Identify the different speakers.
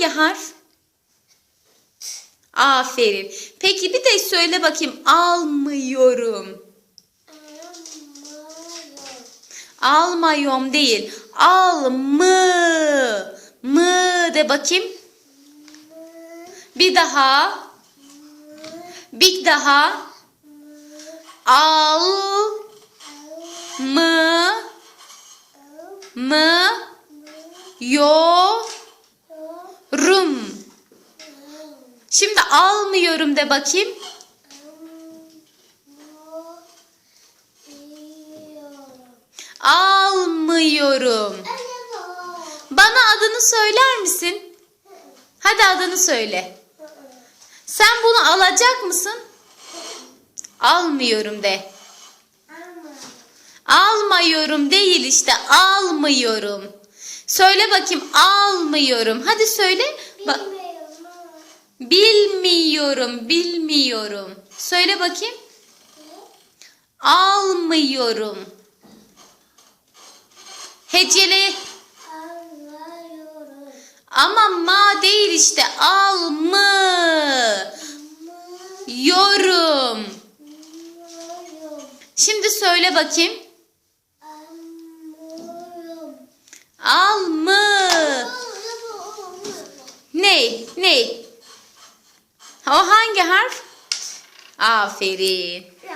Speaker 1: hangi harf? Aferin. Peki bir de söyle bakayım. Almıyorum. Almayom değil. Al mı. Mı de bakayım. Bir daha. Bir daha. Al mı mı yorum. Şimdi almıyorum de bakayım. Almıyorum. Bana adını söyler misin? Hadi adını söyle. Sen bunu alacak mısın? Almıyorum de. Almıyorum değil işte almıyorum. Söyle bakayım almıyorum. Hadi söyle. Bak bilmiyorum, bilmiyorum. Söyle bakayım. Almıyorum. Heceli. Ama ma değil işte al mı? Yorum. Şimdi söyle bakayım. Al mı? Ne? O hangi harf? Aferin.